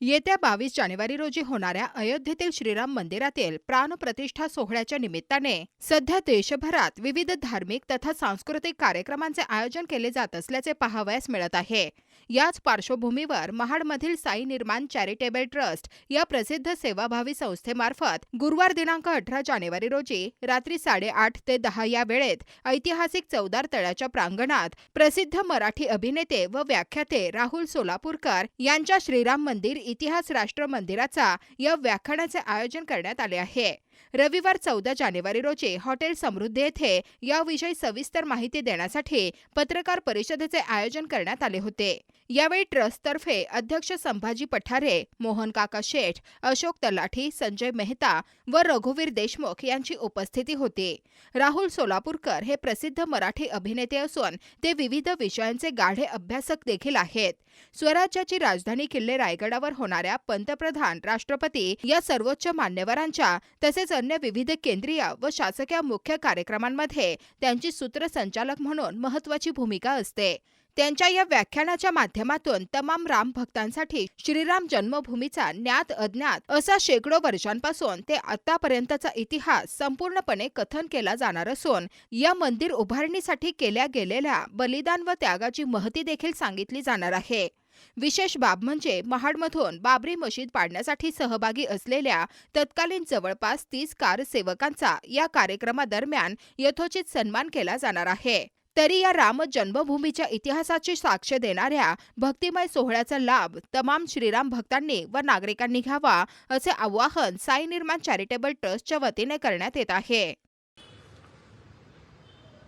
येत्या बावीस जानेवारी रोजी होणाऱ्या अयोध्येतील श्रीराम मंदिरातील प्राणप्रतिष्ठा सोहळ्याच्या निमित्ताने सध्या देशभरात विविध धार्मिक तथा सांस्कृतिक कार्यक्रमांचे आयोजन केले जात असल्याचे पाहावयास मिळत आहे. याच पार्श्वभूमीवर महाडमधील साई निर्माण चॅरिटेबल ट्रस्ट या प्रसिद्ध सेवाभावी संस्थेमार्फत गुरुवार दिनांक अठरा जानेवारी रोजी रात्री साडेआठ ते दहा या वेळेत ऐतिहासिक चौदार तळ्याच्या प्रांगणात प्रसिद्ध मराठी अभिनेते व व्याख्याते राहुल सोलापूरकर यांच्या श्रीराम मंदिर इतिहास राष्ट्र मंदिराचा या व्याख्यानाचे आयोजन करण्यात आले आहे. रविवार चौदा जानेवारी रोजी हॉटेल समृद्धी येथे याविषयी सविस्तर माहिती देण्यासाठी पत्रकार परिषदेचे आयोजन करण्यात आले होते. यावेळी ट्रस्टतर्फे अध्यक्ष संभाजी पठारे मोहन काका शेठ अशोक तलाठी संजय मेहता व रघुवीर देशमुख यांची उपस्थिती होती. राहुल सोलापूरकर हे प्रसिद्ध मराठी अभिनेते असून ते विविध विषयांचे गाढे अभ्यासक देखील आहेत. स्वराज्याची राजधानी किल्ले रायगडावर होणाऱ्या पंतप्रधान राष्ट्रपती या सर्वोच्च मान्यवरांच्या तसेच अन्य विविध केंद्रीय व शासकीय मुख्य कार्यक्रमांमध्ये त्यांची सूत्रसंचालक म्हणून महत्वाची भूमिका असते. त्यांच्या या व्याख्यानाच्या माध्यमातून तमाम राम भक्तांसाठी श्रीराम जन्मभूमीचा ज्ञात अज्ञात असा शेकडो वर्षांपासून ते आतापर्यंतचा इतिहास संपूर्णपणे कथन केला जाणार असून या मंदिर उभारणीसाठी केल्या गेलेल्या बलिदान व त्यागाची महती देखील सांगितली जाणार आहे. विशेष बाब म्हणजे महाडमधून बाबरी मशीद पाडण्यासाठी सहभागी असलेल्या तत्कालीन जवळपास तीस कार सेवकांचा या कार्यक्रमादरम्यान यथोचित सन्मान केला जाणार आहे. तरी या राम जन्मभूमीच्या इतिहासाची साक्ष देणाऱ्या भक्तिमय सोहळ्याचा लाभ तमाम श्रीराम भक्तांनी व नागरिकांनी घ्यावा असे आवाहन साई निर्माण चॅरिटेबल ट्रस्टच्या वतीने करण्यात येत आहे.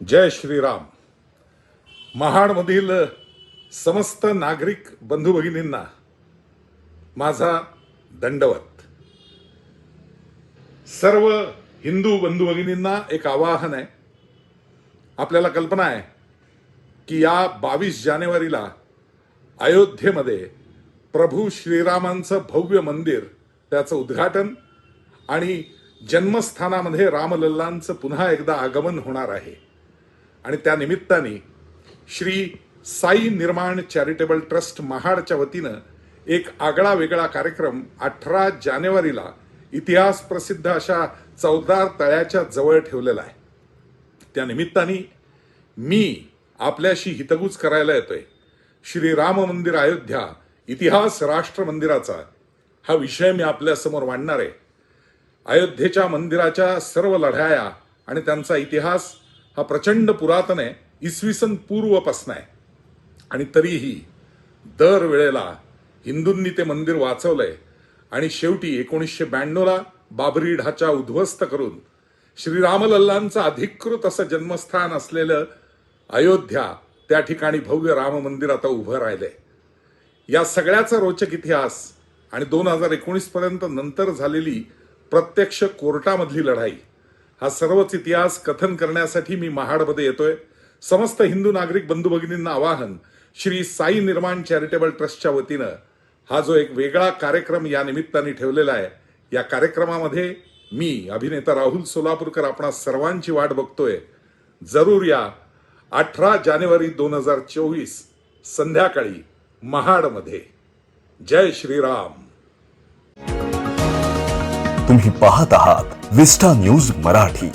जय श्रीराम. महाडमधील समस्त नागरिक बंधू भगिनींना माझा दंडवत. सर्व हिंदू बंधू भगिनींना एक आवाहन आहे. आपल्याला कल्पना आहे की या बावीस जानेवारीला अयोध्येमध्ये प्रभू श्रीरामांचं भव्य मंदिर त्याचं उद्घाटन आणि जन्मस्थानामध्ये रामलल्लांचं पुन्हा एकदा आगमन होणार आहे. आणि त्या निमित्ताने श्री साई निर्माण चॅरिटेबल ट्रस्ट महाडच्या वतीनं एक आगळा वेगळा कार्यक्रम अठरा जानेवारीला इतिहास प्रसिद्ध अशा चौदार तळ्याच्या जवळ ठेवलेला आहे. त्या निमित्ताने मी आपल्याशी हितगुज करायला येतोय. श्री राम मंदिर अयोध्या इतिहास राष्ट्र मंदिराचा हा विषय मी आपल्यासमोर मांडणार आहे. अयोध्येच्या मंदिराच्या सर्व लढाया आणि त्यांचा इतिहास हा प्रचंड पुरातन आहे इसवी सन पूर्वपासून आहे. आणि तरीही दर वेळेला हिंदूंनी ते मंदिर वाचवलंय. आणि शेवटी एकोणीसशे ब्याण्णवला बाबरी ढाचा उद्ध्वस्त करून श्रीरामलल्लांचं अधिकृत असं जन्मस्थान असलेलं अयोध्या त्या ठिकाणी भव्य राम मंदिर आता उभं राहिलंय. या सगळ्याचा रोचक इतिहास आणि दोन हजार एकोणीस पर्यंत नंतर झालेली प्रत्यक्ष कोर्टामधली लढाई हा सर्वच इतिहास कथन करण्यासाठी मी महाडमध्ये येतोय. समस्त हिंदू नागरिक बंधू भगिनींना आवाहन श्री साई निर्माण चॅरिटेबल ट्रस्टच्या वतीनं हा जो एक वेगळा कार्यक्रम या निमित्ताने ठेवलेला आहे या कार्यक्रमामध्ये मी अभिनेता राहुल सोलापूरकर आपणा सर्वांची वाट बघतोय. जरूर या अठरा जानेवारी दोन हजार चोवीस संध्याकाळी महाडमध्ये. जय श्रीराम. तुम्ही पाहत आहात विस्टा न्यूज मराठी.